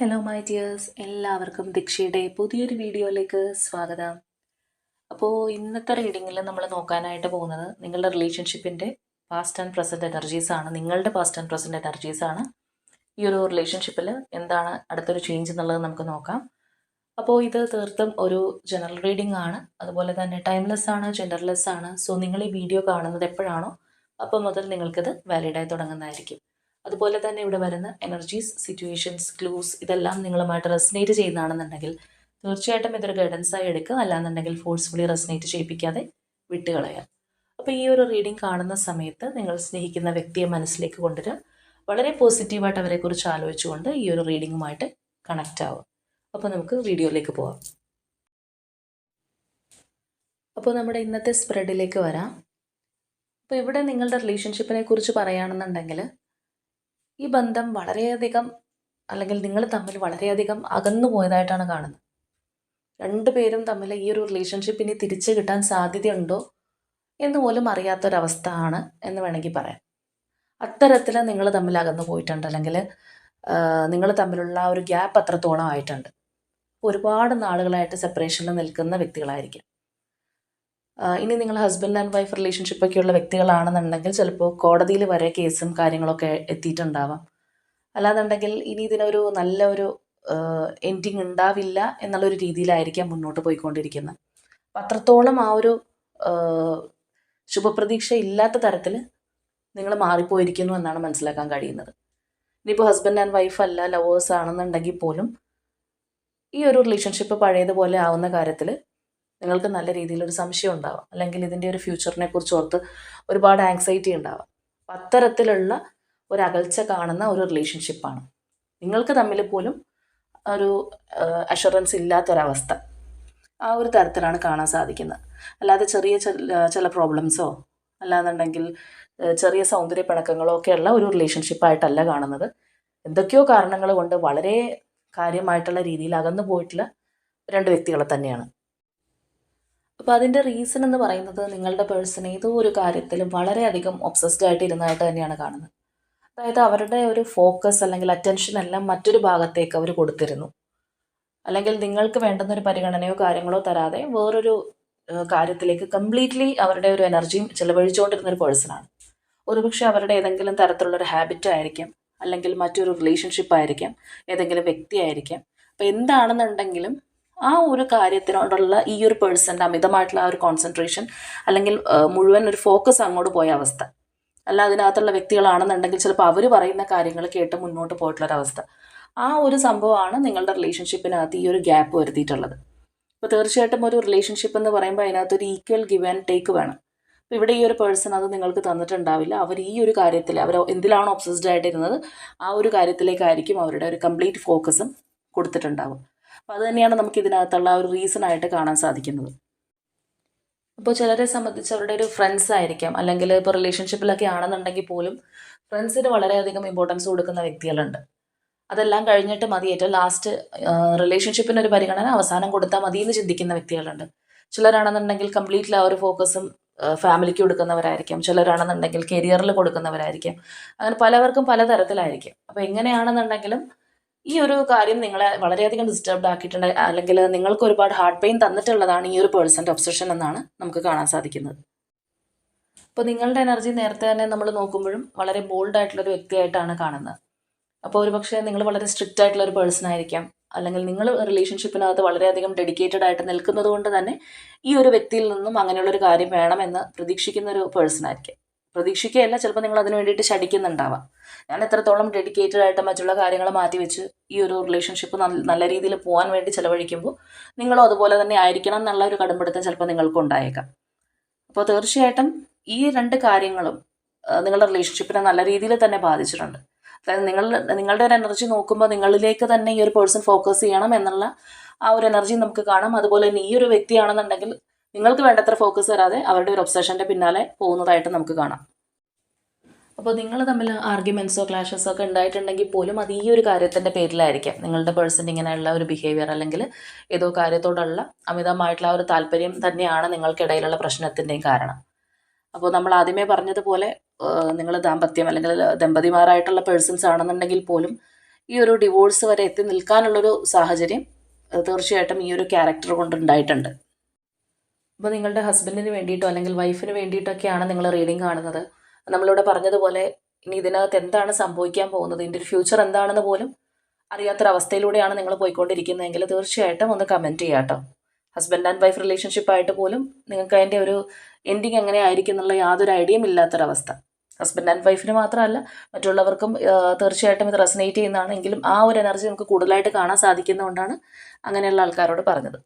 Hello my dears എല്ലാവർക്കും ദീക്ഷയുടെ പുതിയൊരു വീഡിയോയിലേക്ക് സ്വാഗതം. അപ്പോൾ ഇന്നത്തെ റീഡിങ്ങിൽ നമ്മൾ നോക്കാനായിട്ട് പോകുന്നത് നിങ്ങളുടെ റിലേഷൻഷിപ്പിന്റെ പാസ്റ്റ് ആൻഡ് പ്രസന്റ് എനർജീസ് ആണ്. നിങ്ങളുടെ പാസ്റ്റ് ആൻഡ് പ്രസന്റ് എനർജീസ് ആണ്. ഈ ഒരു റിലേഷൻഷിപ്പിൽ എന്താണ് അടുത്തൊരു ചേഞ്ച് എന്നുള്ളത് നമുക്ക് നോക്കാം. അപ്പോൾ ഇത് തീർത്തും ഒരു ജനറൽ റീഡിംഗ് ആണ്. അതുപോലെ തന്നെ ടൈംലെസ് ആണ് ജെൻഡർലെസ് ആണ്. സോ നിങ്ങൾ ഈ വീഡിയോ കാണുന്നത് എപ്പോഴാണോ അപ്പോൾ മുതൽ നിങ്ങൾക്കിത് വാലിഡായി തുടങ്ങുന്നതായിരിക്കും. അതുപോലെ തന്നെ ഇവിടെ വരുന്ന എനർജീസ് സിറ്റുവേഷൻസ് ക്ലൂസ് ഇതെല്ലാം നിങ്ങളുമായിട്ട് റെസിനേറ്റ് ചെയ്യുന്നതാണെന്നുണ്ടെങ്കിൽ തീർച്ചയായിട്ടും ഇതൊരു ഗൈഡൻസ് ആയി എടുക്കുക. അല്ലാന്നുണ്ടെങ്കിൽ ഫോഴ്സ്ഫുള്ളി റെസിനേറ്റ് ചെയ്യിപ്പിക്കാതെ വിട്ടുകളയാം അപ്പോൾ ഈ ഒരു റീഡിംഗ് കാണുന്ന സമയത്ത് നിങ്ങൾ സ്നേഹിക്കുന്ന വ്യക്തിയെ മനസ്സിലേക്ക് കൊണ്ടുവരിക. വളരെ പോസിറ്റീവായിട്ട് അവരെക്കുറിച്ച് ആലോചിച്ചുകൊണ്ട് ഈ ഒരു റീഡിങ്ങുമായിട്ട് കണക്റ്റ് ആവുക. അപ്പോൾ നമുക്ക് വീഡിയോയിലേക്ക് പോവാം. അപ്പോൾ നമ്മുടെ ഇന്നത്തെ സ്പ്രെഡിലേക്ക് വരാം. അപ്പോൾ ഇവിടെ നിങ്ങളുടെ റിലേഷൻഷിപ്പിനെ കുറിച്ച് പറയുകയാണെന്നുണ്ടെങ്കിൽ ഈ ബന്ധം വളരെയധികം അല്ലെങ്കിൽ നിങ്ങൾ തമ്മിൽ വളരെയധികം അകന്നു പോയതായിട്ടാണ് കാണുന്നത്. രണ്ടു പേരും തമ്മിൽ ഈ ഒരു റിലേഷൻഷിപ്പ് ഇനി തിരിച്ചു കിട്ടാൻ സാധ്യതയുണ്ടോ എന്ന് പോലും അറിയാത്തൊരവസ്ഥ ആണ് എന്ന് വേണമെങ്കിൽ പറയാം. അത്തരത്തിൽ നിങ്ങൾ തമ്മിൽ അകന്നു പോയിട്ടുണ്ട് അല്ലെങ്കിൽ നിങ്ങൾ തമ്മിലുള്ള ഒരു ഗ്യാപ്പ് അത്രത്തോളം ആയിട്ടുണ്ട്. ഒരുപാട് നാളുകളായിട്ട് സെപ്പറേഷനിൽ നിൽക്കുന്ന വ്യക്തികളായിരിക്കും. ഇനി നിങ്ങൾ ഹസ്ബൻഡ് ആൻഡ് വൈഫ് റിലേഷൻഷിപ്പ് ഉള്ള വ്യക്തികളാണെന്നുണ്ടെങ്കിൽ ചിലപ്പോൾ കോടതിയിൽ വരെ കേസും കാര്യങ്ങളൊക്കെ എത്തിയിട്ടുണ്ടാവാം. അല്ലാന്നുണ്ടെങ്കിൽ ഇനി ഇതിനൊരു നല്ല ഒരു എൻഡിങ് ഉണ്ടാവില്ല എന്നുള്ളൊരു രീതിയിലായിരിക്കാം മുന്നോട്ട് പോയിക്കൊണ്ടിരിക്കുന്നത്. അപ്പം അത്രത്തോളം ആ ഒരു ശുഭപ്രതീക്ഷ ഇല്ലാത്ത തരത്തിൽ നിങ്ങൾ മാറിപ്പോയിരിക്കുന്നു എന്നാണ് മനസ്സിലാക്കാൻ കഴിയുന്നത്. ഇനിയിപ്പോൾ ഹസ്ബൻഡ് ആൻഡ് വൈഫ് അല്ല ലവേഴ്സ് ആണെന്നുണ്ടെങ്കിൽ പോലും ഈ ഒരു റിലേഷൻഷിപ്പ് പഴയതുപോലെ ആവുന്ന കാര്യത്തിൽ നിങ്ങൾക്ക് നല്ല രീതിയിലൊരു സംശയം ഉണ്ടാവാം. അല്ലെങ്കിൽ ഇതിന്റെ ഒരു ഫ്യൂച്ചറിനെ കുറിച്ച് ഓർത്ത് ഒരുപാട് ആങ്സൈറ്റി ഉണ്ടാവാം. അപ്പം അത്തരത്തിലുള്ള ഒരു അകൽച്ച കാണുന്ന ഒരു റിലേഷൻഷിപ്പാണ് നിങ്ങൾക്ക് തമ്മിൽ പോലും ഒരു അഷുറൻസ് ഇല്ലാത്തൊരവസ്ഥ ആ ഒരു തരത്തിലാണ് കാണാൻ സാധിക്കുന്നത്. അല്ലാതെ ചെറിയ ചില പ്രോബ്ലംസോ അല്ലാന്നുണ്ടെങ്കിൽ ചെറിയ സൗന്ദര്യ പിണക്കങ്ങളോ ഒക്കെയുള്ള ഒരു റിലേഷൻഷിപ്പായിട്ടല്ല കാണുന്നത്. എന്തൊക്കെയോ കാരണങ്ങൾ കൊണ്ട് വളരെ കാര്യമായിട്ടുള്ള രീതിയിൽ അകന്നു പോയിട്ടുള്ള രണ്ട് വ്യക്തികളെ തന്നെയാണ്. അപ്പോൾ അതിന്റെ റീസൺ എന്ന് പറയുന്നത് നിങ്ങളുടെ പേഴ്സൺ ഏതോ ഒരു കാര്യത്തിലും വളരെയധികം ഒബ്സസ്ഡ് ആയിട്ട് ഇരുന്നതായിട്ട് തന്നെയാണ് കാണുന്നത്. അതായത് അവരുടെ ഒരു ഫോക്കസ് അല്ലെങ്കിൽ അറ്റൻഷൻ എല്ലാം മറ്റൊരു ഭാഗത്തേക്ക് അവർ കൊടുത്തിരുന്നു. അല്ലെങ്കിൽ നിങ്ങൾക്ക് വേണ്ടുന്ന ഒരു പരിഗണനയോ കാര്യങ്ങളോ തരാതെ വേറൊരു കാര്യത്തിലേക്ക് കംപ്ലീറ്റ്ലി അവരുടെ ഒരു എനർജിയും ചിലവഴിച്ചുകൊണ്ടിരുന്ന ഒരു പേഴ്സണാണ് ഒരുപക്ഷെ അവരുടെ ഏതെങ്കിലും തരത്തിലുള്ള ഒരു ഹാബിറ്റ് ആയിരിക്കാം അല്ലെങ്കിൽ മറ്റൊരു റിലേഷൻഷിപ്പ് ആയിരിക്കാം ഏതെങ്കിലും വ്യക്തി ആയിരിക്കാം. അപ്പോൾ എന്താണെന്നുണ്ടെങ്കിലും ആ ഒരു കാര്യത്തിനോടുള്ള ഈ ഒരു പേഴ്സന്റെ അമിതമായിട്ടുള്ള ആ ഒരു കോൺസെൻട്രേഷൻ അല്ലെങ്കിൽ മുഴുവൻ ഒരു ഫോക്കസ് അങ്ങോട്ട് പോയ അവസ്ഥ. അല്ല അതിനകത്തുള്ള വ്യക്തികളാണെന്നുണ്ടെങ്കിൽ ചിലപ്പോൾ അവർ പറയുന്ന കാര്യങ്ങൾ കേട്ട് മുന്നോട്ട് പോയിട്ടുള്ളൊരവസ്ഥ. ആ ഒരു സംഭവമാണ് നിങ്ങളുടെ റിലേഷൻഷിപ്പിനകത്ത് ഈ ഒരു ഗ്യാപ്പ് വരുത്തിയിട്ടുള്ളത്. അപ്പോൾ തീർച്ചയായിട്ടും ഒരു റിലേഷൻഷിപ്പ് എന്ന് പറയുമ്പോൾ അതിനകത്ത് ഒരു ഈക്വൽ ഗിവ് ആൻഡ് ടേക്ക് വേണം. അപ്പോൾ ഇവിടെ ഈ ഒരു പേഴ്സൺ അത് നിങ്ങൾക്ക് തന്നിട്ടുണ്ടാവില്ല. അവർ ഈ ഒരു കാര്യത്തിൽ അവർ എന്തിലാണോ ഒബ്സസ്ഡ് ആയിട്ടിരുന്നത് ആ ഒരു കാര്യത്തിലേക്കായിരിക്കും അവരുടെ ഒരു കംപ്ലീറ്റ് ഫോക്കസും കൊടുത്തിട്ടുണ്ടാവും അപ്പോൾ അത് തന്നെയാണ് നമുക്ക് ഇതിനകത്തുള്ള ഒരു റീസൺ ആയിട്ട് കാണാൻ സാധിക്കുന്നത്. അപ്പോൾ ചിലരെ സംബന്ധിച്ച് അവരുടെ ഒരു ഫ്രണ്ട്സ് ആയിരിക്കാം. അല്ലെങ്കിൽ ഇപ്പോൾ റിലേഷൻഷിപ്പിലൊക്കെ ആണെന്നുണ്ടെങ്കിൽ പോലും ഫ്രണ്ട്സിന് വളരെയധികം ഇമ്പോർട്ടൻസ് കൊടുക്കുന്ന വ്യക്തികളുണ്ട്. അതെല്ലാം കഴിഞ്ഞിട്ട് മതി. ഏറ്റവും ലാസ്റ്റ് റിലേഷൻഷിപ്പിന് ഒരു പരിഗണന അവസാനം കൊടുത്താൽ മതി എന്ന് ചിന്തിക്കുന്ന വ്യക്തികളുണ്ട്. ചിലരാണെന്നുണ്ടെങ്കിൽ കംപ്ലീറ്റ്ലി ആ ഒരു ഫോക്കസും ഫാമിലിക്ക് കൊടുക്കുന്നവരായിരിക്കാം. ചിലരാണെന്നുണ്ടെങ്കിൽ കരിയറിൽ കൊടുക്കുന്നവരായിരിക്കാം. അങ്ങനെ പലവർക്കും പലതരത്തിലായിരിക്കും. അപ്പോൾ എങ്ങനെയാണെന്നുണ്ടെങ്കിലും ഈ ഒരു കാര്യം നിങ്ങളെ വളരെയധികം ഡിസ്റ്റർബ്ഡ് ആക്കിയിട്ടുണ്ട്. അല്ലെങ്കിൽ നിങ്ങൾക്ക് ഒരുപാട് ഹാർട്ട് പെയിൻ തന്നിട്ടുള്ളതാണ് ഈ ഒരു പേഴ്സന്റെ ഒബ്സഷൻ എന്നാണ് നമുക്ക് കാണാൻ സാധിക്കുന്നത്. അപ്പോൾ നിങ്ങളുടെ എനർജി നേരത്തെ തന്നെ നമ്മൾ നോക്കുമ്പോഴും വളരെ ബോൾഡ് ആയിട്ടുള്ള ഒരു വ്യക്തിയായിട്ടാണ് കാണുന്നത്. അപ്പോൾ ഒരു പക്ഷേ നിങ്ങൾ വളരെ സ്ട്രിക്റ്റ് ആയിട്ടുള്ള ഒരു പേഴ്സൺ ആയിരിക്കാം. അല്ലെങ്കിൽ നിങ്ങൾ റിലേഷൻഷിപ്പിനകത്ത് വളരെയധികം ഡെഡിക്കേറ്റഡ് ആയിട്ട് നിൽക്കുന്നത് കൊണ്ട് തന്നെ ഈ ഒരു വ്യക്തിയിൽ നിന്നും അങ്ങനെയുള്ളൊരു കാര്യം വേണമെന്ന് പ്രതീക്ഷിക്കുന്ന ഒരു പേഴ്സൺ ആയിരിക്കും. പ്രതീക്ഷിക്കുകയല്ല. ചിലപ്പോൾ നിങ്ങൾ അതിന് വേണ്ടിയിട്ട് ശടിക്കുന്നുണ്ടാവാം ഞാൻ എത്രത്തോളം ഡെഡിക്കേറ്റഡ് ആയിട്ട് മറ്റുള്ള കാര്യങ്ങൾ മാറ്റിവെച്ച് ഈ ഒരു റിലേഷൻഷിപ്പ് നല്ല രീതിയിൽ പോകാൻ വേണ്ടി ചിലവഴിക്കുമ്പോൾ നിങ്ങളും അതുപോലെ തന്നെ ആയിരിക്കണം എന്നുള്ള ഒരു കടുംപിടുത്തം ചിലപ്പോൾ നിങ്ങൾക്ക് ഉണ്ടായേക്കാം. അപ്പോൾ തീർച്ചയായിട്ടും ഈ രണ്ട് കാര്യങ്ങളും നിങ്ങളുടെ റിലേഷൻഷിപ്പിനെ നല്ല രീതിയിൽ തന്നെ ബാധിച്ചിട്ടുണ്ട്. അതായത് നിങ്ങൾ നിങ്ങളുടെ ഒരു എനർജി നോക്കുമ്പോൾ നിങ്ങളിലേക്ക് തന്നെ ഈ ഒരു പേഴ്സൺ ഫോക്കസ് ചെയ്യണം എന്നുള്ള ആ ഒരു എനർജി നമുക്ക് കാണാം. അതുപോലെ തന്നെ ഈ ഒരു വ്യക്തിയാണെന്നുണ്ടെങ്കിൽ നിങ്ങൾക്ക് വേണ്ടത്ര ഫോക്കസ് വരാതെ അവരുടെ ഒരു ഒബ്സഷന്റെ പിന്നാലെ പോകുന്നതായിട്ട് നമുക്ക് കാണാം. അപ്പോൾ നിങ്ങൾ തമ്മിൽ ആർഗ്യുമെൻസോ ക്ലാഷസോ ഒക്കെ ഉണ്ടായിട്ടുണ്ടെങ്കിൽ പോലും അത് ഈ ഒരു കാര്യത്തിന്റെ പേരിലായിരിക്കാം. നിങ്ങളുടെ പേഴ്സൺ ഇങ്ങനെയുള്ള ഒരു ബിഹേവിയർ അല്ലെങ്കിൽ ഏതോ കാര്യത്തോടുള്ള അമിതമായിട്ടുള്ള ഒരു താല്പര്യം തന്നെയാണ് നിങ്ങൾക്കിടയിലുള്ള പ്രശ്നത്തിന്റെയും കാരണം. അപ്പോൾ നമ്മൾ ആദ്യമേ പറഞ്ഞതുപോലെ നിങ്ങൾ ദാമ്പത്യം അല്ലെങ്കിൽ ദമ്പതിമാരായിട്ടുള്ള പേഴ്സൺസ് ആണെന്നുണ്ടെങ്കിൽ പോലും ഈ ഒരു ഡിവോഴ്സ് വരെ എത്തി നിൽക്കാനുള്ളൊരു സാഹചര്യം തീർച്ചയായിട്ടും ഈ ഒരു ക്യാരക്ടർ കൊണ്ട് ഉണ്ടായിട്ടുണ്ട്. അപ്പോൾ നിങ്ങളുടെ ഹസ്ബൻഡിന് വേണ്ടിയിട്ടോ അല്ലെങ്കിൽ വൈഫിന് വേണ്ടിയിട്ടൊക്കെയാണ് നിങ്ങൾ റീഡിങ് കാണുന്നത്. നമ്മളിവിടെ പറഞ്ഞതുപോലെ ഇനി ഇതിനകത്ത് എന്താണ് സംഭവിക്കാൻ പോകുന്നത്? ഇതിന്റെ ഫ്യൂച്ചർ എന്താണെന്ന് പോലും അറിയാത്തൊരവസ്ഥയിലൂടെയാണ് നിങ്ങൾ പോയിക്കൊണ്ടിരിക്കുന്നതെങ്കിൽ തീർച്ചയായിട്ടും ഒന്ന് കമന്റ് ചെയ്യാം കേട്ടോ. ഹസ്ബൻഡ് ആൻഡ് വൈഫ് റിലേഷൻഷിപ്പ് ആയിട്ട് പോലും നിങ്ങൾക്ക് അതിന്റെ ഒരു എൻഡിങ് എങ്ങനെ ആയിരിക്കും എന്നുള്ള യാതൊരു ഐഡിയയും ഇല്ലാത്തൊരവസ്ഥ. ഹസ്ബൻഡ് ആൻഡ് വൈഫിന് മാത്രമല്ല മറ്റുള്ളവർക്കും തീർച്ചയായിട്ടും ഇത് റെസനേറ്റ് ചെയ്യുന്നതാണ്. എങ്കിലും ആ ഒരു എനർജി നമുക്ക് കൂടുതലായിട്ട് കാണാൻ സാധിക്കുന്നതുകൊണ്ടാണ് അങ്ങനെയുള്ള ആൾക്കാരോട് പറഞ്ഞത്.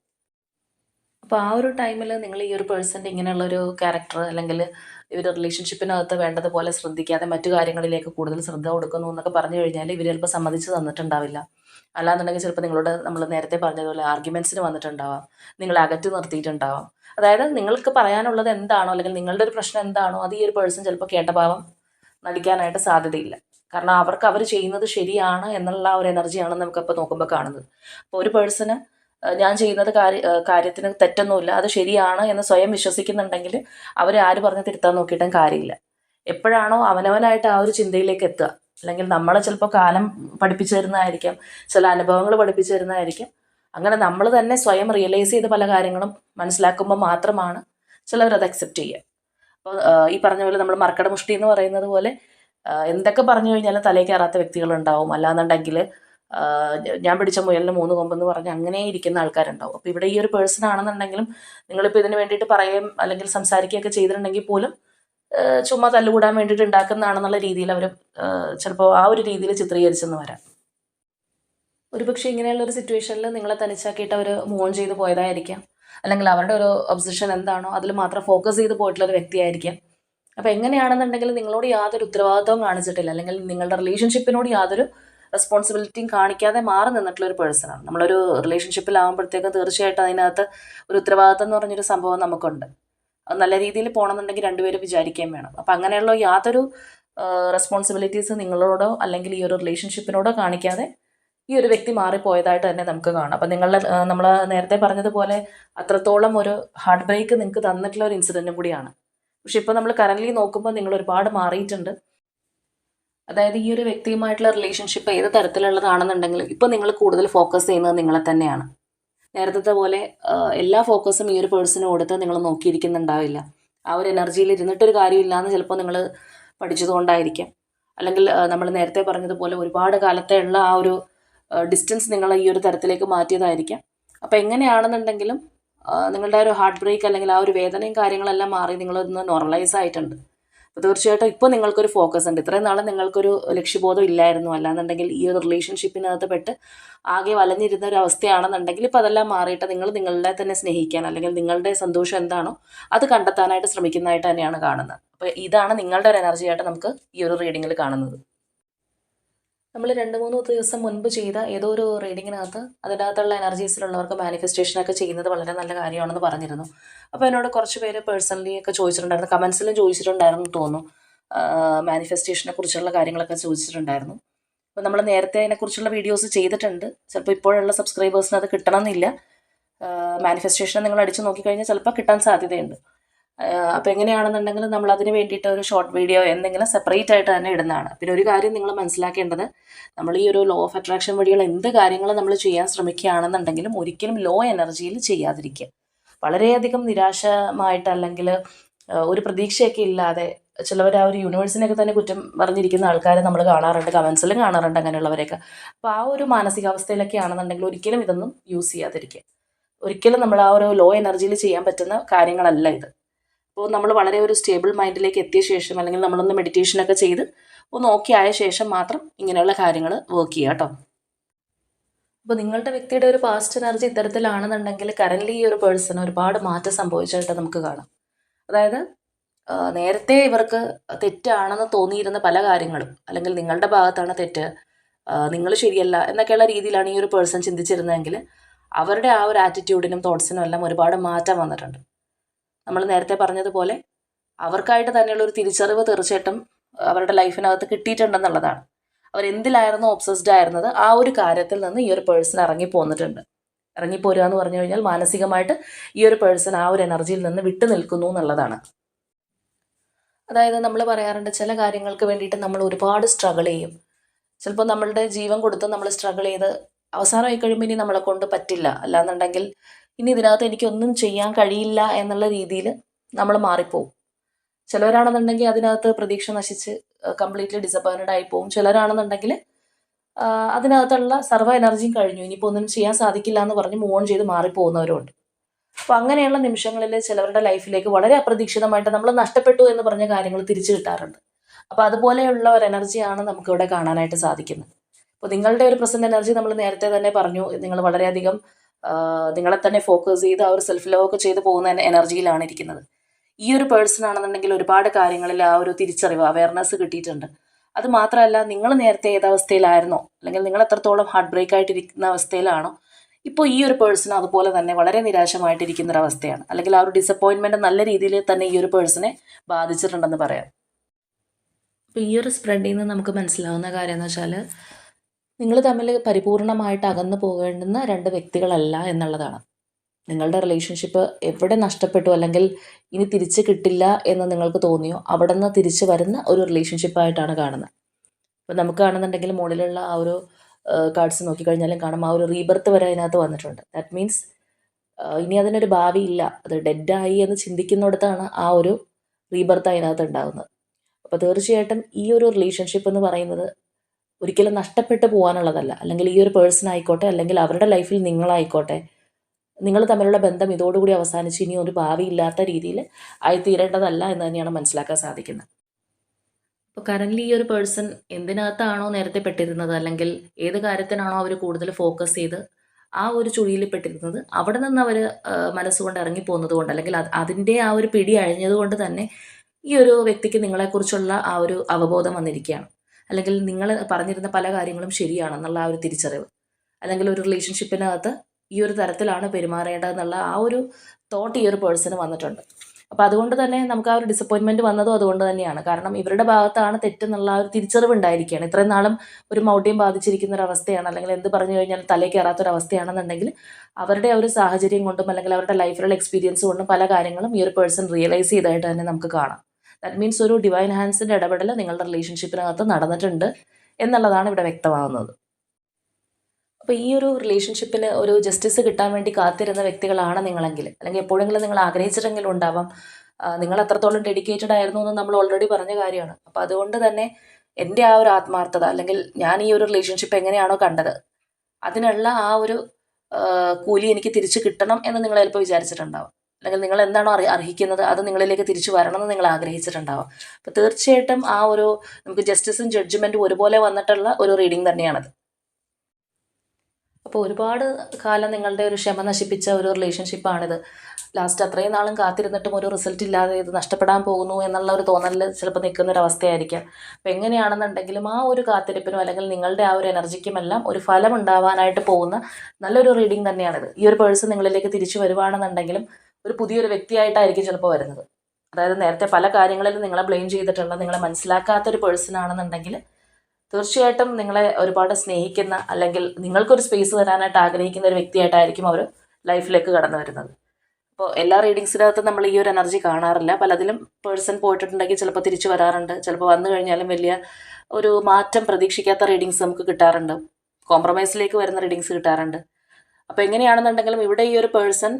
അപ്പോൾ ആ ഒരു ടൈമിൽ നിങ്ങൾ ഈ ഒരു പേഴ്സന്റെ ഇങ്ങനെയുള്ളൊരു ക്യാരക്ടർ അല്ലെങ്കിൽ ഇവർ റിലേഷൻഷിപ്പിനകത്ത് വേണ്ടതുപോലെ ശ്രദ്ധിക്കാതെ മറ്റു കാര്യങ്ങളിലേക്ക് കൂടുതൽ ശ്രദ്ധ കൊടുക്കുന്നു എന്നൊക്കെ പറഞ്ഞു കഴിഞ്ഞാൽ ഇവർ ചിലപ്പോൾ സമ്മതിച്ച് തന്നിട്ടുണ്ടാവില്ല. അല്ലാന്നുണ്ടെങ്കിൽ ചിലപ്പോൾ നിങ്ങളോട് നമ്മൾ നേരത്തെ പറഞ്ഞതുപോലെ ആർഗ്യുമെന്റ്സിന് വന്നിട്ടുണ്ടാവാം. നിങ്ങളെ അകറ്റി നിർത്തിയിട്ടുണ്ടാവാം. അതായത് നിങ്ങൾക്ക് പറയാനുള്ളത് എന്താണോ അല്ലെങ്കിൽ നിങ്ങളുടെ ഒരു പ്രശ്നം എന്താണോ അത് ഈ ഒരു പേഴ്സൺ ചിലപ്പോൾ കേട്ട ഭാവം നടിക്കാനായിട്ട് സാധ്യതയില്ല. കാരണം അവർക്ക് അവർ ചെയ്യുന്നത് ശരിയാണ് എന്നുള്ള ഒരു എനർജിയാണ് നമുക്കപ്പോൾ നോക്കുമ്പോൾ കാണുന്നത്. അപ്പോൾ ഒരു പേഴ്സണ് ഞാൻ ചെയ്യുന്നത് കാര്യ കാര്യത്തിന് തെറ്റൊന്നുമില്ല. അത് ശരിയാണ് എന്ന് സ്വയം വിശ്വസിക്കുന്നുണ്ടെങ്കിൽ അവർ ആര് പറഞ്ഞ് തിരുത്താൻ നോക്കിയിട്ടും കാര്യമില്ല. എപ്പോഴാണോ അവനവനായിട്ട് ആ ഒരു ചിന്തയിലേക്ക് എത്തുക. അല്ലെങ്കിൽ നമ്മളെ ചിലപ്പോൾ കാലം പഠിപ്പിച്ചു തരുന്നതായിരിക്കാം. ചില അനുഭവങ്ങൾ പഠിപ്പിച്ചു തരുന്നതായിരിക്കും. അങ്ങനെ നമ്മൾ തന്നെ സ്വയം റിയലൈസ് ചെയ്ത പല കാര്യങ്ങളും മനസ്സിലാക്കുമ്പോൾ മാത്രമാണ് ചിലവർ അത് അക്സെപ്റ്റ് ചെയ്യുക. അപ്പോൾ ഈ പറഞ്ഞ പോലെ നമ്മൾ മർക്കട മുഷ്ടി എന്ന് പറയുന്നത് പോലെ എന്തൊക്കെ പറഞ്ഞു കഴിഞ്ഞാലും തലയിൽ കയറാത്ത വ്യക്തികളുണ്ടാവും അല്ലാന്നുണ്ടെങ്കിൽ ഞാൻ പിടിച്ച മുയലിന് മൂന്ന് കൊമ്പെന്ന് പറഞ്ഞ് അങ്ങനെ ഇരിക്കുന്ന ആൾക്കാരുണ്ടാവും. അപ്പോൾ ഇവിടെ ഈ ഒരു പേഴ്സൺ ആണെന്നുണ്ടെങ്കിലും നിങ്ങളിപ്പോൾ ഇതിന് വേണ്ടിയിട്ട് പറയുകയും അല്ലെങ്കിൽ സംസാരിക്കുകയൊക്കെ ചെയ്തിട്ടുണ്ടെങ്കിൽ പോലും ചുമ്മാ തല്ലുകൂടാൻ വേണ്ടിയിട്ട് ഉണ്ടാക്കുന്നതാണെന്നുള്ള രീതിയിൽ അവർ ചിലപ്പോൾ ആ ഒരു രീതിയിൽ ചിത്രീകരിച്ചെന്ന് വരാം. ഒരുപക്ഷെ ഇങ്ങനെയുള്ള ഒരു സിറ്റുവേഷനിൽ നിങ്ങളെ തനിച്ചാക്കിയിട്ട് അവർ മൂവ് ചെയ്ത് പോയതായിരിക്കാം. അല്ലെങ്കിൽ അവരുടെ ഒരു ഒബ്സഷൻ എന്താണോ അതിൽ മാത്രം ഫോക്കസ് ചെയ്ത് പോയിട്ടുള്ള ഒരു വ്യക്തിയായിരിക്കാം. അപ്പോൾ എങ്ങനെയാണെന്നുണ്ടെങ്കിൽ നിങ്ങളോട് യാതൊരു ഉത്തരവാദിത്വം കാണിച്ചിട്ടില്ല. അല്ലെങ്കിൽ നിങ്ങളുടെ റിലേഷൻഷിപ്പിനോട് യാതൊരു റെസ്പോൺസിബിലിറ്റിയും കാണിക്കാതെ മാറി നിന്നിട്ടുള്ള ഒരു പേഴ്സണാണ് നമ്മളൊരു റിലേഷൻഷിപ്പിലാകുമ്പോഴത്തേക്കും തീർച്ചയായിട്ടും അതിനകത്ത് ഒരു ഉത്തരവാദിത്തം എന്ന് പറഞ്ഞൊരു സംഭവം നമുക്കുണ്ട്. അത് നല്ല രീതിയിൽ പോകണമെന്നുണ്ടെങ്കിൽ രണ്ടുപേരും വിചാരിക്കുകയും വേണം. അപ്പം അങ്ങനെയുള്ള യാതൊരു റെസ്പോൺസിബിലിറ്റീസ് നിങ്ങളോടോ അല്ലെങ്കിൽ ഈ ഒരു റിലേഷൻഷിപ്പിനോടോ കാണിക്കാതെ ഈ ഒരു വ്യക്തി മാറിപ്പോയതായിട്ട് തന്നെ നമുക്ക് കാണാം. അപ്പം നിങ്ങളുടെ നമ്മൾ നേരത്തെ പറഞ്ഞതുപോലെ അത്രത്തോളം ഒരു ഹാർട്ട് ബ്രേക്ക് നിങ്ങൾക്ക് തന്നിട്ടുള്ള ഒരു ഇൻസിഡന്റും കൂടിയാണ്. പക്ഷെ ഇപ്പോൾ നമ്മൾ കറന്റ്ലി നോക്കുമ്പോൾ നിങ്ങൾ ഒരുപാട് മാറിയിട്ടുണ്ട്. അതായത് ഈ ഒരു വ്യക്തിയുമായിട്ടുള്ള റിലേഷൻഷിപ്പ് ഏത് തരത്തിലുള്ളതാണെന്നുണ്ടെങ്കിലും ഇപ്പോൾ നിങ്ങൾ കൂടുതൽ ഫോക്കസ് ചെയ്യുന്നത് നിങ്ങളെ തന്നെയാണ്. നേരത്തെ പോലെ എല്ലാ ഫോക്കസും ഈ ഒരു പേഴ്സണ് കൊടുത്ത് നിങ്ങൾ നോക്കിയിരിക്കുന്നുണ്ടാവില്ല. ആ ഒരു എനർജിയിൽ ഇരുന്നിട്ടൊരു കാര്യമില്ല എന്ന് ചിലപ്പോൾ നിങ്ങൾ പഠിച്ചതുകൊണ്ടായിരിക്കാം. അല്ലെങ്കിൽ നമ്മൾ നേരത്തെ പറഞ്ഞതുപോലെ ഒരുപാട് കാലത്തെ ഉള്ള ആ ഒരു ഡിസ്റ്റൻസ് നിങ്ങൾ ഈ ഒരു തരത്തിലേക്ക് മാറ്റിയതായിരിക്കാം. അപ്പോൾ എങ്ങനെയാണെന്നുണ്ടെങ്കിലും നിങ്ങളുടെ ആ ഒരു ഹാർട്ട് ബ്രേക്ക് അല്ലെങ്കിൽ ആ ഒരു വേദനയും കാര്യങ്ങളെല്ലാം മാറി നിങ്ങളൊന്ന് നോർമലൈസ് ആയിട്ടുണ്ട്. അപ്പോൾ തീർച്ചയായിട്ടും ഇപ്പോൾ നിങ്ങൾക്കൊരു ഫോക്കസ് ഉണ്ട്. ഇത്രയും നാളെ നിങ്ങൾക്കൊരു ലക്ഷ്യബോധം ഇല്ലായിരുന്നു. അല്ലാന്നുണ്ടെങ്കിൽ ഈ ഒരു റിലേഷൻഷിപ്പിനകത്ത് പെട്ട് ആകെ വലഞ്ഞിരുന്ന ഒരു അവസ്ഥയാണെന്നുണ്ടെങ്കിൽ ഇപ്പോൾ അതെല്ലാം മാറിയിട്ട് നിങ്ങൾ നിങ്ങളെ തന്നെ സ്നേഹിക്കാൻ അല്ലെങ്കിൽ നിങ്ങളുടെ സന്തോഷം എന്താണോ അത് കണ്ടെത്താനായിട്ട് ശ്രമിക്കുന്നതായിട്ട് തന്നെയാണ് കാണുന്നത്. അപ്പോൾ ഇതാണ് നിങ്ങളുടെ ഒരു എനർജിയായിട്ട് നമുക്ക് ഈ ഒരു റീഡിങ്ങിൽ കാണുന്നത്. നമ്മൾ രണ്ട് മൂന്ന് ദിവസം മുൻപ് ചെയ്ത ഏതോ ഒരു റീഡിങ്ങിനകത്ത് അതിന്റെ അകത്തുള്ള എനർജീസിലുള്ളവർക്ക് മാനിഫെസ്റ്റേഷനൊക്കെ ചെയ്യുന്നത് വളരെ നല്ല കാര്യമാണെന്ന് പറഞ്ഞിരുന്നു. അപ്പോൾ എന്നോട് കുറച്ച് പേര് പേഴ്സണലി ഒക്കെ ചോദിച്ചിട്ടുണ്ടായിരുന്നു. കമൻസിലും ചോദിച്ചിട്ടുണ്ടായിരുന്നു തോന്നുന്നു. മാനിഫെസ്റ്റേഷനെ കുറിച്ചുള്ള കാര്യങ്ങളൊക്കെ ചോദിച്ചിട്ടുണ്ടായിരുന്നു. അപ്പോൾ നമ്മൾ നേരത്തെ അതിനെക്കുറിച്ചുള്ള വീഡിയോസ് ചെയ്തിട്ടുണ്ട്. ചിലപ്പോൾ ഇപ്പോഴുള്ള സബ്സ്ക്രൈബേഴ്സിന് അത് കിട്ടണമെന്നില്ല. മാനിഫെസ്റ്റേഷൻ നിങ്ങൾ അടിച്ചു നോക്കിക്കഴിഞ്ഞാൽ ചിലപ്പോൾ കിട്ടാൻ സാധ്യതയുണ്ട്. അപ്പോൾ എങ്ങനെയാണെന്നുണ്ടെങ്കിൽ നമ്മൾ അതിന് വേണ്ടിയിട്ട് ഒരു ഷോർട്ട് വീഡിയോ എന്തെങ്കിലും സെപ്പറേറ്റ് ആയിട്ട് തന്നെ ഇടുന്നതാണ്. പിന്നെ ഒരു കാര്യം നിങ്ങൾ മനസ്സിലാക്കേണ്ടത് നമ്മൾ ഈ ഒരു ലോ ഓഫ് അട്രാക്ഷൻ വഴിയുള്ള എന്ത് കാര്യങ്ങളും നമ്മൾ ചെയ്യാൻ ശ്രമിക്കുകയാണെന്നുണ്ടെങ്കിലും ഒരിക്കലും ലോ എനർജിയിൽ ചെയ്യാതിരിക്കുക. വളരെയധികം നിരാശമായിട്ട് അല്ലെങ്കിൽ ഒരു പ്രതീക്ഷയൊക്കെ ഇല്ലാതെ ചിലവർ ആ ഒരു യൂണിവേഴ്സിനെയൊക്കെ തന്നെ കുറ്റം പറഞ്ഞിരിക്കുന്ന ആൾക്കാരെ നമ്മൾ കാണാറുണ്ട് കമൻസിലും കാണാറുണ്ട് അങ്ങനെയുള്ളവരെയൊക്കെ. അപ്പോൾ ആ ഒരു മാനസികാവസ്ഥയിലൊക്കെ ആണെന്നുണ്ടെങ്കിൽ ഒരിക്കലും ഇതൊന്നും യൂസ് ചെയ്യാതിരിക്കുക. ഒരിക്കലും നമ്മൾ ആ ഒരു ലോ എനർജിയിൽ ചെയ്യാൻ പറ്റുന്ന കാര്യങ്ങളല്ല ഇത്. അപ്പോൾ നമ്മൾ വളരെ ഒരു സ്റ്റേബിൾ മൈൻഡിലേക്ക് എത്തിയ ശേഷം അല്ലെങ്കിൽ നമ്മളൊന്ന് മെഡിറ്റേഷനൊക്കെ ചെയ്ത് ഒന്ന് ഓക്കെ ആയ ശേഷം മാത്രം ഇങ്ങനെയുള്ള കാര്യങ്ങൾ വർക്ക് ചെയ്യുക കേട്ടോ. അപ്പോൾ നിങ്ങളുടെ വ്യക്തിയുടെ ഒരു പാസ്റ്റ് എനർജി ഇത്തരത്തിലാണെന്നുണ്ടെങ്കിൽ കറന്റ്ലി ഈ ഒരു പേഴ്സൺ ഒരുപാട് മാറ്റം സംഭവിച്ചതായിട്ട് നമുക്ക് കാണാം. അതായത് നേരത്തെ ഇവർക്ക് തെറ്റാണെന്ന് തോന്നിയിരുന്ന പല കാര്യങ്ങളും അല്ലെങ്കിൽ നിങ്ങളുടെ ഭാഗത്താണ് തെറ്റ് നിങ്ങൾ ശരിയല്ല എന്നൊക്കെയുള്ള രീതിയിലാണ് ഈ ഒരു പേഴ്സൺ ചിന്തിച്ചിരുന്നതെങ്കിൽ അവരുടെ ആ ഒരു ആറ്റിറ്റ്യൂഡിനും തോട്ട്സിനും എല്ലാം ഒരുപാട് മാറ്റം വന്നിട്ടുണ്ട്. നമ്മൾ നേരത്തെ പറഞ്ഞതുപോലെ അവർക്കായിട്ട് തന്നെയുള്ള ഒരു തിരിച്ചറിവ് തീർച്ചയായിട്ടും അവരുടെ ലൈഫിനകത്ത് കിട്ടിയിട്ടുണ്ടെന്നുള്ളതാണ്. അവർ എന്തിലായിരുന്നു ഒബ്സസ്ഡ് ആയിരുന്നത്? ആ ഒരു കാര്യത്തിൽ നിന്ന് ഈ ഒരു പേഴ്സൺ ഇറങ്ങി പോന്നിട്ടുണ്ട്. ഇറങ്ങിപ്പോരുക എന്ന് പറഞ്ഞു കഴിഞ്ഞാൽ മാനസികമായിട്ട് ഈ ഒരു പേഴ്സൺ ആ ഒരു എനർജിയിൽ നിന്ന് വിട്ടു നിൽക്കുന്നു എന്നുള്ളതാണ്. അതായത് നമ്മൾ പറയാറുണ്ട് ചില കാര്യങ്ങൾക്ക് വേണ്ടിയിട്ട് നമ്മൾ ഒരുപാട് സ്ട്രഗിൾ ചെയ്യും. ചിലപ്പോൾ നമ്മളുടെ ജീവൻ കൊടുത്ത് നമ്മൾ സ്ട്രഗിൾ ചെയ്ത് അവസാനമായി കഴിയുമ്പോൾ ഇനി നമ്മളെ കൊണ്ട് പറ്റില്ല. അല്ലാന്നുണ്ടെങ്കിൽ ഇനി ഇതിനകത്ത് എനിക്കൊന്നും ചെയ്യാൻ കഴിയില്ല എന്നുള്ള രീതിയിൽ നമ്മൾ മാറിപ്പോവും. ചിലവരാണെന്നുണ്ടെങ്കിൽ അതിനകത്ത് പ്രതീക്ഷ നശിച്ച് കംപ്ലീറ്റ്ലി ഡിസപ്പോയിന്റഡ് ആയി പോവും ചിലരാണെന്നുണ്ടെങ്കിൽ അതിനകത്തുള്ള സർവ എനർജിയും കഴിഞ്ഞു. ഇനിയിപ്പോൾ ഒന്നും ചെയ്യാൻ സാധിക്കില്ല എന്ന് പറഞ്ഞ് മൂവ് ഓൺ ചെയ്ത് മാറിപ്പോകുന്നവരുണ്ട്. അപ്പോൾ അങ്ങനെയുള്ള നിമിഷങ്ങളിൽ ചിലവരുടെ ലൈഫിലേക്ക് വളരെ അപ്രതീക്ഷിതമായിട്ട് നമ്മൾ നഷ്ടപ്പെട്ടു എന്ന് പറഞ്ഞ കാര്യങ്ങൾ തിരിച്ചു കിട്ടാറുണ്ട്. അപ്പോൾ അതുപോലെയുള്ള ഒരു എനർജിയാണ് നമുക്കിവിടെ കാണാനായിട്ട് സാധിക്കുന്നത്. അപ്പോൾ നിങ്ങളുടെ ഒരു പ്രസന്റ് എനർജി നമ്മൾ നേരത്തെ തന്നെ പറഞ്ഞു. നിങ്ങൾ വളരെയധികം നിങ്ങളെ തന്നെ ഫോക്കസ് ചെയ്ത് ആ ഒരു സെൽഫ് ലവ് ഒക്കെ ചെയ്ത് പോകുന്ന എനർജിയിലാണ് ഇരിക്കുന്നത്. ഈ ഒരു പേഴ്സൺ ആണെന്നുണ്ടെങ്കിൽ ഒരുപാട് കാര്യങ്ങളിൽ ആ ഒരു തിരിച്ചറിവ് അവയർനെസ് കിട്ടിയിട്ടുണ്ട്. അത് മാത്രമല്ല നിങ്ങൾ നേരത്തെ ഏതാവസ്ഥയിലായിരുന്നോ അല്ലെങ്കിൽ നിങ്ങൾ എത്രത്തോളം ഹാർട്ട് ബ്രേക്ക് ആയിട്ടിരിക്കുന്ന അവസ്ഥയിലാണോ ഇപ്പോൾ ഈ ഒരു പേഴ്സൺ അതുപോലെ തന്നെ വളരെ നിരാശമായിട്ടിരിക്കുന്ന ഒരു അവസ്ഥയാണ്. അല്ലെങ്കിൽ ആ ഒരു ഡിസപ്പോയിൻമെന്റ് നല്ല രീതിയിൽ തന്നെ ഈ ഒരു പേഴ്സണെ ബാധിച്ചിട്ടുണ്ടെന്ന് പറയാം. അപ്പോൾ ഈ ഒരു സ്പ്രെഡിൽ നിന്ന് നമുക്ക് മനസ്സിലാവുന്ന കാര്യം എന്ന് വെച്ചാൽ നിങ്ങൾ തമ്മിൽ പരിപൂർണമായിട്ട് അകന്നു പോകേണ്ടുന്ന രണ്ട് വ്യക്തികളല്ല എന്നുള്ളതാണ്. നിങ്ങളുടെ റിലേഷൻഷിപ്പ് എവിടെ നഷ്ടപ്പെട്ടു അല്ലെങ്കിൽ ഇനി തിരിച്ച് കിട്ടില്ല എന്ന് നിങ്ങൾക്ക് തോന്നിയോ? അവിടെ നിന്ന് തിരിച്ച് വരുന്ന ഒരു റിലേഷൻഷിപ്പായിട്ടാണ് കാണുന്നത്. അപ്പോൾ നമുക്ക് കാണുന്നുണ്ടെങ്കിൽ മുകളിലുള്ള ആ ഒരു കാർഡ്സ് നോക്കിക്കഴിഞ്ഞാലും കാണാം ആ ഒരു റീബർത്ത് വരെ അതിനകത്ത് വന്നിട്ടുണ്ട്. ദാറ്റ് മീൻസ് ഇനി അതിനൊരു ഭാവിയില്ല അത് ഡെഡായി എന്ന് ചിന്തിക്കുന്നിടത്താണ് ആ ഒരു റീബർത്ത് അതിനകത്ത് ഉണ്ടാകുന്നത്. അപ്പോൾ തീർച്ചയായിട്ടും ഈ ഒരു റിലേഷൻഷിപ്പ് എന്ന് പറയുന്നത് ഒരിക്കലും നഷ്ടപ്പെട്ടു പോകാനുള്ളതല്ല അല്ലെങ്കിൽ ഈ ഒരു പേഴ്സൺ ആയിക്കോട്ടെ അല്ലെങ്കിൽ അവരുടെ ലൈഫിൽ നിങ്ങളായിക്കോട്ടെ നിങ്ങൾ തമ്മിലുള്ള ബന്ധം ഇതോടുകൂടി അവസാനിച്ച് ഇനി ഒരു ഭാവിയില്ലാത്ത രീതിയിൽ ആയിത്തീരേണ്ടതല്ല എന്ന് തന്നെയാണ് മനസ്സിലാക്കാൻ സാധിക്കുന്നത്. അപ്പോൾ കറന്റ്ലി ഈ ഒരു പേഴ്സൺ എന്തിനകത്താണോ നേരത്തെ പെട്ടിരുന്നത് അല്ലെങ്കിൽ ഏത് കാര്യത്തിനാണോ അവർ കൂടുതൽ ഫോക്കസ് ചെയ്ത് ആ ഒരു ചുഴിയിൽ പെട്ടിരുന്നത് അവിടെ നിന്ന് അവർ മനസ്സുകൊണ്ട് ഇറങ്ങിപ്പോകുന്നത് കൊണ്ട് അല്ലെങ്കിൽ അത് അതിന്റെ ആ ഒരു പിടി അഴിഞ്ഞത് കൊണ്ട് തന്നെ ഈ ഒരു വ്യക്തിക്ക് നിങ്ങളെക്കുറിച്ചുള്ള ആ ഒരു അവബോധം വന്നിരിക്കുകയാണ്. അല്ലെങ്കിൽ നിങ്ങൾ പറഞ്ഞിരുന്ന പല കാര്യങ്ങളും ശരിയാണെന്നുള്ള ആ ഒരു തിരിച്ചറിവ്. അല്ലെങ്കിൽ ഒരു റിലേഷൻഷിപ്പിനകത്ത് ഈ ഒരു തരത്തിലാണ് പെരുമാറേണ്ടതെന്നുള്ള ആ ഒരു തോട്ട് ഈ ഒരു പേഴ്സണ് വന്നിട്ടുണ്ട്. അപ്പോൾ അതുകൊണ്ട് തന്നെ നമുക്ക് ആ ഒരു ഡിസപ്പോയിൻമെന്റ് വന്നതും അതുകൊണ്ട് തന്നെയാണ്. കാരണം ഇവരുടെ ഭാഗത്താണ് തെറ്റെന്നുള്ള ആ ഒരു തിരിച്ചറിവ് ഉണ്ടായിരിക്കുകയാണ്. ഇത്രയും നാളും ഒരു മൗഢ്യം ബാധിച്ചിരിക്കുന്ന ഒരു അവസ്ഥയാണ്. അല്ലെങ്കിൽ എന്ത് പറഞ്ഞു കഴിഞ്ഞാൽ തലേ കയറാത്തൊരവസ്ഥയാണെന്നുണ്ടെങ്കിൽ അവരുടെ ഒരു സാഹചര്യം കൊണ്ടും അല്ലെങ്കിൽ അവരുടെ ലൈഫിലുള്ള എക്സ്പീരിയൻസ് കൊണ്ടും പല കാര്യങ്ങളും ഈ ഒരു പേഴ്സൺ റിയലൈസ് ചെയ്തതായിട്ട് തന്നെ നമുക്ക് കാണാം. ദാറ്റ് മീൻസ് ഒരു ഡിവൈൻ ഹാൻഡ്സിന്റെ ഇടപെടൽ നിങ്ങളുടെ റിലേഷൻഷിപ്പിനകത്ത് നടന്നിട്ടുണ്ട് എന്നുള്ളതാണ് ഇവിടെ വ്യക്തമാകുന്നത് അപ്പോൾ ഈ ഒരു റിലേഷൻഷിപ്പിന് ഒരു ജസ്റ്റിസ് കിട്ടാൻ വേണ്ടി കാത്തിരുന്ന വ്യക്തികളാണ് നിങ്ങളെങ്കിൽ അല്ലെങ്കിൽ എപ്പോഴെങ്കിലും നിങ്ങൾ ആഗ്രഹിച്ചിട്ടെങ്കിലും ഉണ്ടാവാം. നിങ്ങൾ അത്രത്തോളം ഡെഡിക്കേറ്റഡ് ആയിരുന്നു എന്ന് നമ്മൾ ഓൾറെഡി പറഞ്ഞ കാര്യമാണ്. അപ്പോൾ അതുകൊണ്ട് തന്നെ എന്റെ ആ ഒരു ആത്മാർത്ഥത അല്ലെങ്കിൽ ഞാൻ ഈ ഒരു റിലേഷൻഷിപ്പ് എങ്ങനെയാണോ കണ്ടത് അതിനുള്ള ആ ഒരു കൂലി എനിക്ക് തിരിച്ചു കിട്ടണം എന്ന് നിങ്ങൾ ചിലപ്പോൾ വിചാരിച്ചിട്ടുണ്ടാവും. അല്ലെങ്കിൽ നിങ്ങൾ എന്താണോ അറി അർഹിക്കുന്നത് അത് നിങ്ങളിലേക്ക് തിരിച്ചു വരണം എന്ന് നിങ്ങൾ ആഗ്രഹിച്ചിട്ടുണ്ടാവും. അപ്പോൾ തീർച്ചയായിട്ടും ആ ഒരു നമുക്ക് ജസ്റ്റിസും ജഡ്ജ്മെന്റും ഒരുപോലെ വന്നിട്ടുള്ള ഒരു റീഡിംഗ് തന്നെയാണത്. അപ്പോൾ ഒരുപാട് കാലം നിങ്ങളുടെ ഒരു ക്ഷമ നശിപ്പിച്ച ഒരു റിലേഷൻഷിപ്പാണിത് ലാസ്റ്റ് അത്രയും നാളും കാത്തിരുന്നിട്ടും ഒരു റിസൾട്ട് ഇല്ലാതെ ഇത് നഷ്ടപ്പെടാൻ പോകുന്നു എന്നുള്ള ഒരു തോന്നലിൽ ചിലപ്പോൾ നിൽക്കുന്ന ഒരു അവസ്ഥയായിരിക്കാം. അപ്പോൾ എങ്ങനെയാണെന്നുണ്ടെങ്കിലും ആ ഒരു കാത്തിരിപ്പിനും അല്ലെങ്കിൽ നിങ്ങളുടെ ആ ഒരു എനർജിക്കുമെല്ലാം ഒരു ഫലം ഉണ്ടാവാനായിട്ട് പോകുന്ന നല്ലൊരു റീഡിംഗ് തന്നെയാണിത്. ഈ ഒരു പേഴ്സൺ നിങ്ങളിലേക്ക് തിരിച്ചു വരുവാണെന്നുണ്ടെങ്കിലും ഒരു പുതിയൊരു വ്യക്തിയായിട്ടായിരിക്കും ചിലപ്പോൾ വരുന്നത്. അതായത് നേരത്തെ പല കാര്യങ്ങളിലും നിങ്ങളെ ബ്ലെയിം ചെയ്തിട്ടുള്ള നിങ്ങളെ മനസ്സിലാക്കാത്ത ഒരു പേഴ്സൺ ആണെന്നുണ്ടെങ്കിൽ തീർച്ചയായിട്ടും നിങ്ങളെ ഒരുപാട് സ്നേഹിക്കുന്ന അല്ലെങ്കിൽ നിങ്ങൾക്കൊരു സ്പേസ് തരാനായിട്ട് ആഗ്രഹിക്കുന്ന ഒരു വ്യക്തിയായിട്ടായിരിക്കും അവർ ലൈഫിലേക്ക് കടന്നു വരുന്നത്. അപ്പോൾ എല്ലാ റീഡിങ്സിനകത്തും നമ്മൾ ഈ ഒരു എനർജി കാണാറില്ല. പലതിലും പേഴ്സൺ പോയിട്ടുണ്ടെങ്കിൽ ചിലപ്പോൾ തിരിച്ചു വരാറുണ്ട്. ചിലപ്പോൾ വന്നു കഴിഞ്ഞാലും വലിയ ഒരു മാറ്റം പ്രതീക്ഷിക്കാത്ത റീഡിങ്സ് നമുക്ക് കിട്ടാറുണ്ട്. കോംപ്രമൈസിലേക്ക് വരുന്ന റീഡിങ്സ് കിട്ടാറുണ്ട്. അപ്പോൾ എങ്ങനെയാണെന്നുണ്ടെങ്കിലും ഇവിടെ ഈ ഒരു പേഴ്സൺ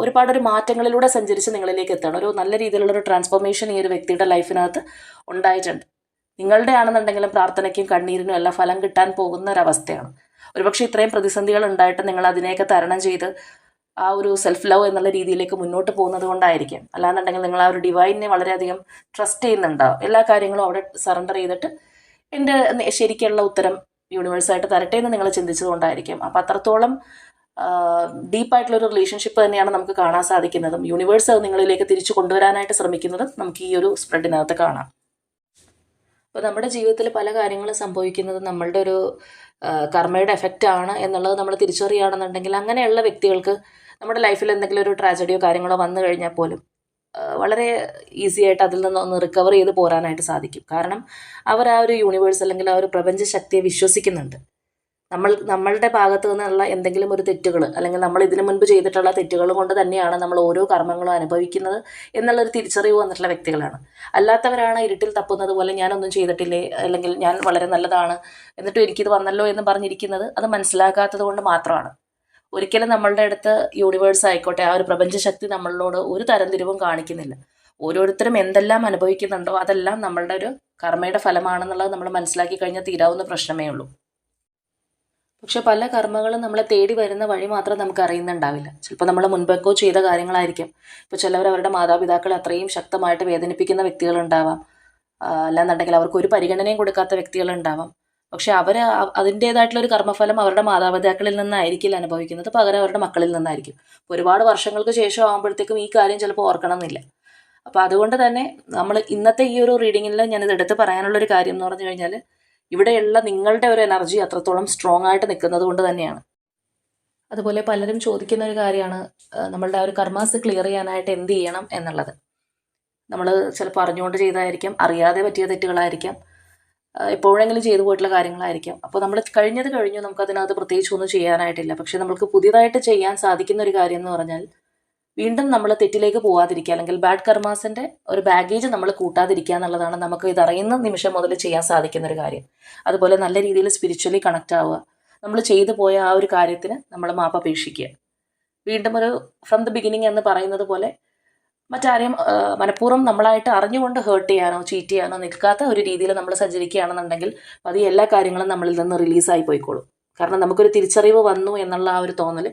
ഒരുപാട് ഒരു മാറ്റങ്ങളിലൂടെ സഞ്ചരിച്ച് നിങ്ങളിലേക്ക് എത്തണം ഒരു നല്ല രീതിയിലുള്ള ഒരു ട്രാൻസ്ഫോർമേഷൻ ഈ ഒരു വ്യക്തിയുടെ ലൈഫിനകത്ത് ഉണ്ടായിട്ടുണ്ട്. നിങ്ങളുടെ ആണെന്നുണ്ടെങ്കിലും പ്രാർത്ഥനയ്ക്കും കണ്ണീരിനും എല്ലാം ഫലം കിട്ടാൻ പോകുന്ന ഒരവസ്ഥയാണ് ഒരുപക്ഷെ ഇത്രയും പ്രതിസന്ധികൾ ഉണ്ടായിട്ട് നിങ്ങൾ അതിനെയൊക്കെ തരണം ചെയ്ത് ആ ഒരു സെൽഫ് ലവ് എന്നുള്ള രീതിയിലേക്ക് മുന്നോട്ട് പോകുന്നത് കൊണ്ടായിരിക്കാം. അല്ലാന്നുണ്ടെങ്കിൽ നിങ്ങൾ ആ ഒരു ഡിവൈനെ വളരെയധികം ട്രസ്റ്റ് ചെയ്യുന്നുണ്ടാവും. എല്ലാ കാര്യങ്ങളും അവിടെ സറണ്ടർ ചെയ്തിട്ട് എന്റെ ശരിക്കുള്ള ഉത്തരം യൂണിവേഴ്സായിട്ട് തരട്ടെ എന്ന് നിങ്ങൾ ചിന്തിച്ചതുകൊണ്ടായിരിക്കും അപ്പം അത്രത്തോളം ഡീപ്പായിട്ടുള്ള ഒരു റിലേഷൻഷിപ്പ് തന്നെയാണ് നമുക്ക് കാണാൻ സാധിക്കുന്നതും. യൂണിവേഴ്സ് അത് നിങ്ങളിലേക്ക് തിരിച്ചു കൊണ്ടുവരാനായിട്ട് ശ്രമിക്കുന്നതും നമുക്ക് ഈ ഒരു സ്പ്രെഡിനകത്ത് കാണാം. അപ്പോൾ നമ്മുടെ ജീവിതത്തിൽ പല കാര്യങ്ങളും സംഭവിക്കുന്നത് നമ്മളുടെ ഒരു കർമ്മയുടെ എഫക്റ്റ് ആണ് എന്നുള്ളത് നമ്മൾ തിരിച്ചറിയുകയാണെന്നുണ്ടെങ്കിൽ അങ്ങനെയുള്ള വ്യക്തികൾക്ക് നമ്മുടെ ലൈഫിൽ എന്തെങ്കിലും ഒരു ട്രാജഡിയോ കാര്യങ്ങളോ വന്നു കഴിഞ്ഞാൽ പോലും വളരെ ഈസി ആയിട്ട് അതിൽ നിന്ന് ഒന്ന് റിക്കവർ ചെയ്ത് പോരാനായിട്ട് സാധിക്കും. കാരണം അവർ ആ ഒരു യൂണിവേഴ്സ് അല്ലെങ്കിൽ ആ ഒരു പ്രപഞ്ച ശക്തിയെ വിശ്വസിക്കുന്നുണ്ട്. നമ്മൾ നമ്മളുടെ ഭാഗത്തു നിന്നുള്ള എന്തെങ്കിലും ഒരു തെറ്റുകൾ അല്ലെങ്കിൽ നമ്മൾ ഇതിനു മുൻപ് ചെയ്തിട്ടുള്ള തെറ്റുകൾ കൊണ്ട് തന്നെയാണ് നമ്മൾ ഓരോ കർമ്മങ്ങളും അനുഭവിക്കുന്നത് എന്നുള്ളൊരു തിരിച്ചറിവ് വന്നിട്ടുള്ള വ്യക്തികളാണ്. അല്ലാത്തവരാണ് ഇരുട്ടിൽ തപ്പുന്നത് പോലെ ഞാനൊന്നും ചെയ്തിട്ടില്ലേ അല്ലെങ്കിൽ ഞാൻ വളരെ നല്ലതാണ് എന്നിട്ടും എനിക്കിത് വന്നല്ലോ എന്ന് പറഞ്ഞിരിക്കുന്നത് അത് മനസ്സിലാക്കാത്തത് കൊണ്ട് മാത്രമാണ്. ഒരിക്കലും നമ്മളുടെ അടുത്ത് യൂണിവേഴ്സ് ആയിക്കോട്ടെ ആ ഒരു പ്രപഞ്ചശക്തി നമ്മളോട് ഒരു തരംതിരിവും കാണിക്കുന്നില്ല. ഓരോരുത്തരും എന്തെല്ലാം അനുഭവിക്കുന്നുണ്ടോ അതെല്ലാം നമ്മളുടെ ഒരു കർമ്മയുടെ ഫലമാണെന്നുള്ളത് നമ്മൾ മനസ്സിലാക്കി കഴിഞ്ഞാൽ തീരാവുന്ന പ്രശ്നമേ ഉള്ളൂ. പക്ഷെ പല കർമ്മങ്ങളും നമ്മളെ തേടി വരുന്ന വഴി മാത്രം നമുക്ക് അറിയുന്നുണ്ടാവില്ല ചിലപ്പോൾ നമ്മൾ മുൻപെക്കോ ചെയ്ത കാര്യങ്ങളായിരിക്കും. ഇപ്പോൾ ചിലവർ അവരുടെ മാതാപിതാക്കളെ അത്രയും ശക്തമായിട്ട് വേദനിപ്പിക്കുന്ന വ്യക്തികളുണ്ടാവാം. അല്ലാന്നുണ്ടെങ്കിൽ അവർക്ക് ഒരു പരിഗണനയും കൊടുക്കാത്ത വ്യക്തികളുണ്ടാവാം. പക്ഷെ അവർ അതിന്റെതായിട്ടുള്ള ഒരു കർമ്മഫലം അവരുടെ മാതാപിതാക്കളിൽ നിന്നായിരിക്കില്ല അനുഭവിക്കുന്നത്. പകരം അവരുടെ മക്കളിൽ നിന്നായിരിക്കും. ഒരുപാട് വർഷങ്ങൾക്ക് ശേഷം ആകുമ്പോഴത്തേക്കും ഈ കാര്യം ചിലപ്പോൾ ഓർക്കണം എന്നില്ല അപ്പോൾ അതുകൊണ്ട് തന്നെ നമ്മൾ ഇന്നത്തെ ഈ ഒരു റീഡിങ്ങിൽ ഞാനിത് എടുത്ത് പറയാനുള്ളൊരു കാര്യം എന്ന് പറഞ്ഞു കഴിഞ്ഞാൽ ഇവിടെയുള്ള നിങ്ങളുടെ ഒരു എനർജി അത്രത്തോളം സ്ട്രോങ് ആയിട്ട് നിൽക്കുന്നത് കൊണ്ട് തന്നെയാണ്. അതുപോലെ പലരും ചോദിക്കുന്ന ഒരു കാര്യമാണ് നമ്മളുടെ ആ ഒരു കർമാസ് ക്ലിയർ ചെയ്യാനായിട്ട് എന്ത് ചെയ്യണം എന്നുള്ളത്. നമ്മൾ ചിലപ്പോൾ അറിഞ്ഞുകൊണ്ട് ചെയ്തതായിരിക്കാം അറിയാതെ പറ്റിയ തെറ്റുകളായിരിക്കാം എപ്പോഴെങ്കിലും ചെയ്തു പോയിട്ടുള്ള കാര്യങ്ങളായിരിക്കാം. അപ്പോൾ നമ്മൾ കഴിഞ്ഞത് കഴിഞ്ഞു നമുക്കതിനകത്ത് പ്രത്യേകിച്ച് ഒന്നും ചെയ്യാനായിട്ടില്ല. പക്ഷേ നമുക്ക് പുതിയതായിട്ട് ചെയ്യാൻ സാധിക്കുന്ന ഒരു കാര്യം എന്ന് പറഞ്ഞാൽ വീണ്ടും നമ്മൾ തെറ്റിലേക്ക് പോകാതിരിക്കുക അല്ലെങ്കിൽ ബാഡ് കർമാസിന്റെ ഒരു ബാഗേജ് നമ്മൾ കൂട്ടാതിരിക്കുക എന്നുള്ളതാണ് നമുക്ക് ഇതറിയുന്ന നിമിഷം മുതൽ ചെയ്യാൻ സാധിക്കുന്ന ഒരു കാര്യം. അതുപോലെ നല്ല രീതിയിൽ സ്പിരിച്വലി കണക്ട് ആവുക. നമ്മൾ ചെയ്തു പോയ ആ ഒരു കാര്യത്തിന് നമ്മൾ മാപ്പ് അപേക്ഷിക്കുക. വീണ്ടും ഒരു ഫ്രം ദ ബിഗിനിങ് എന്ന് പറയുന്നത് പോലെ മറ്റാരെയും മനഃപൂർവം നമ്മളായിട്ട് അറിഞ്ഞുകൊണ്ട് ഹേർട്ട് ചെയ്യാനോ ചീറ്റ് ചെയ്യാനോ നിൽക്കാത്ത ഒരു രീതിയിൽ നമ്മൾ സഞ്ചരിക്കുകയാണെന്നുണ്ടെങ്കിൽ അത് എല്ലാ കാര്യങ്ങളും നമ്മളിൽ നിന്ന് റിലീസായി പോയിക്കോളും. കാരണം നമുക്കൊരു തിരിച്ചറിവ് വന്നു എന്നുള്ള ആ ഒരു തോന്നൽ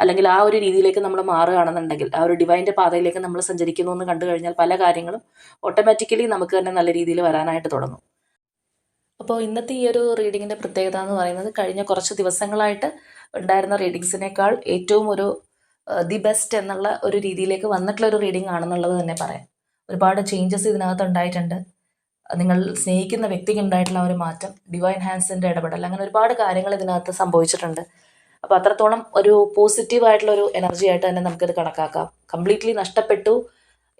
അല്ലെങ്കിൽ ആ ഒരു രീതിയിലേക്ക് നമ്മൾ മാറുകയാണെന്നുണ്ടെങ്കിൽ ആ ഒരു ഡിവൈന്റെ പാതയിലേക്ക് നമ്മൾ സഞ്ചരിക്കുന്നു എന്ന് കണ്ടു കഴിഞ്ഞാൽ പല കാര്യങ്ങളും ഓട്ടോമാറ്റിക്കലി നമുക്ക് തന്നെ നല്ല രീതിയിൽ വരാനായിട്ട് തുടങ്ങും. അപ്പോൾ ഇന്നത്തെ ഈ ഒരു റീഡിങ്ങിന്റെ പ്രത്യേകത എന്ന് പറയുന്നത് കഴിഞ്ഞ കുറച്ച് ദിവസങ്ങളായിട്ട് ഉണ്ടായിരുന്ന റീഡിങ്സിനേക്കാൾ ഏറ്റവും ഒരു ദി ബെസ്റ്റ് എന്നുള്ള ഒരു രീതിയിലേക്ക് വന്നിട്ടുള്ള ഒരു റീഡിംഗ് ആണെന്നുള്ളത് തന്നെ പറയാം. ഒരുപാട് ചേഞ്ചസ് ഇതിനകത്ത് ഉണ്ടായിട്ടുണ്ട്. നിങ്ങൾ സ്നേഹിക്കുന്ന വ്യക്തിക്ക് ഉണ്ടായിട്ടുള്ള ഒരു മാറ്റം ഡിവൈൻ ഹാൻഡ്സിന്റെ ഇടപെടൽ അങ്ങനെ ഒരുപാട് കാര്യങ്ങൾ ഇതിനകത്ത് സംഭവിച്ചിട്ടുണ്ട്. അപ്പോൾ അത്രത്തോളം ഒരു പോസിറ്റീവ് ആയിട്ടുള്ള ഒരു എനർജി ആയിട്ട് തന്നെ നമുക്കിത് കണക്കാക്കാം. കംപ്ലീറ്റ്ലി നഷ്ടപ്പെട്ടു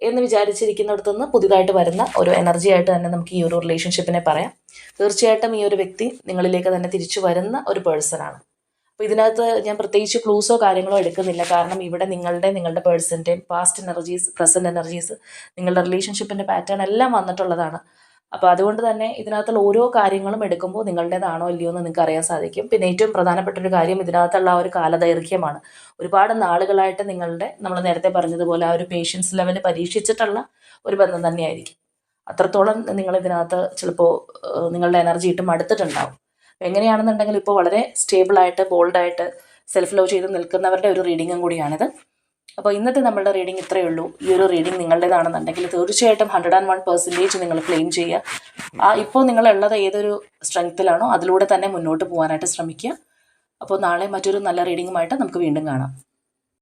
എന്ന് വിചാരിച്ചിരിക്കുന്നിടത്തുനിന്ന് പുതിയതായിട്ട് വരുന്ന ഒരു എനർജി ആയിട്ട് തന്നെ നമുക്ക് ഈ ഒരു റിലേഷൻഷിപ്പിനെ പറയാം. തീർച്ചയായിട്ടും ഈ ഒരു വ്യക്തി നിങ്ങളിലേക്ക് തന്നെ തിരിച്ചു വരുന്ന ഒരു പേഴ്സണാണ് അപ്പോൾ ഇതിനകത്ത് ഞാൻ പ്രത്യേകിച്ച് ക്ലൂസോ കാര്യങ്ങളോ എടുക്കുന്നില്ല. കാരണം ഇവിടെ നിങ്ങളുടെ നിങ്ങളുടെ പേഴ്സന്റെയും പാസ്റ്റ് എനർജീസ് പ്രസന്റ് എനർജീസ് നിങ്ങളുടെ റിലേഷൻഷിപ്പിന്റെ പാറ്റേൺ എല്ലാം വന്നിട്ടുള്ളതാണ്. അപ്പോൾ അതുകൊണ്ട് തന്നെ ഇതിനകത്തുള്ള ഓരോ കാര്യങ്ങളും എടുക്കുമ്പോൾ നിങ്ങളുടേതാണോ ഇല്ലയോ എന്ന് നിങ്ങൾക്ക് അറിയാൻ സാധിക്കും. പിന്നെ ഏറ്റവും പ്രധാനപ്പെട്ട ഒരു കാര്യം ഇതിനകത്തുള്ള ആ ഒരു കാലദൈർഘ്യമാണ്. ഒരുപാട് നാളുകളായിട്ട് നിങ്ങളുടെ നമ്മൾ നേരത്തെ പറഞ്ഞതുപോലെ ആ ഒരു പേഷ്യൻസ് ലെവൽ പരീക്ഷിച്ചിട്ടുള്ള ഒരു ബന്ധം തന്നെയായിരിക്കും. അത്രത്തോളം നിങ്ങൾ ഇതിനകത്ത് ചിലപ്പോൾ നിങ്ങളുടെ എനർജി ഇട്ട് മടുത്തിട്ടുണ്ടാവും എങ്ങനെയാണെന്നുണ്ടെങ്കിൽ ഇപ്പോൾ വളരെ സ്റ്റേബിളായിട്ട് ബോൾഡായിട്ട് സെൽഫ് ലവ് ചെയ്ത് നിൽക്കുന്നവരുടെ ഒരു റീഡിങ്ങും കൂടിയാണിത്. അപ്പോൾ ഇന്നത്തെ നമ്മളുടെ റീഡിംഗ് ഇത്രയേ ഉള്ളൂ. ഈ ഒരു റീഡിംഗ് നിങ്ങളുടേതാണെന്നുണ്ടെങ്കിൽ തീർച്ചയായിട്ടും ഹൺഡ്രഡ് ആൻഡ് വൺ പെർസെന്റേജ് നിങ്ങൾ ക്ലെയിം ചെയ്യുക. ആ ഇപ്പോൾ നിങ്ങളുള്ളത് ഏതൊരു സ്ട്രെങ്ത്തിലാണോ അതിലൂടെ തന്നെ മുന്നോട്ട് പോകാനായിട്ട് ശ്രമിക്കുക. അപ്പോൾ നാളെ മറ്റൊരു നല്ല റീഡിങ്ങുമായിട്ട് നമുക്ക് വീണ്ടും കാണാം.